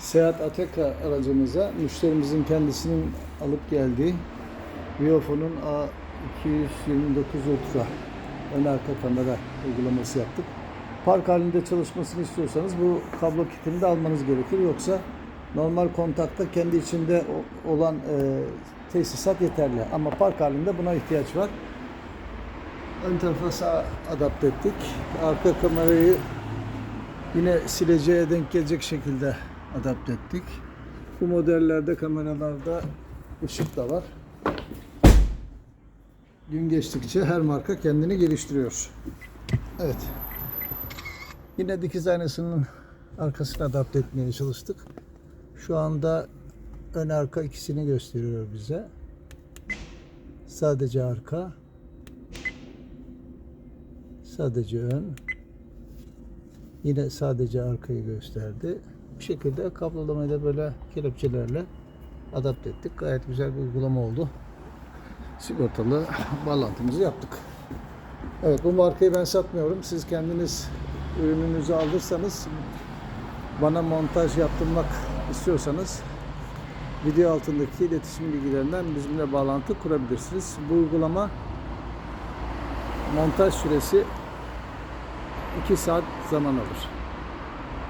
Seat Ateka aracımıza müşterimizin kendisinin alıp geldiği Viofo'nun A229 Ultra ön arka kamera uygulaması yaptık. Park halinde çalışmasını istiyorsanız bu kablo kitini de almanız gerekir. Yoksa normal kontakta kendi içinde olan e, tesisat yeterli. Ama park halinde buna ihtiyaç var. Ön tarafa sağ adapte ettik. Arka kamerayı yine sileceğe denk gelecek şekilde adapte ettik. Bu modellerde kameralarda ışık da var. Gün geçtikçe her marka kendini geliştiriyor. Evet. Yine dikiz aynasının arkasını adapte etmeye çalıştık. Şu anda ön arka ikisini gösteriyor bize. Sadece arka. Sadece ön. Yine sadece arkayı gösterdi. Bu şekilde kablolamayı da böyle kelepçelerle adapte ettik. Gayet güzel bir uygulama oldu. Sigortalı bağlantımızı yaptık. Evet bu markayı ben satmıyorum. Siz kendiniz ürününüzü alırsanız bana montaj yaptırmak istiyorsanız video altındaki iletişim bilgilerinden bizimle bağlantı kurabilirsiniz. Bu uygulama montaj süresi 2 saat zaman alır.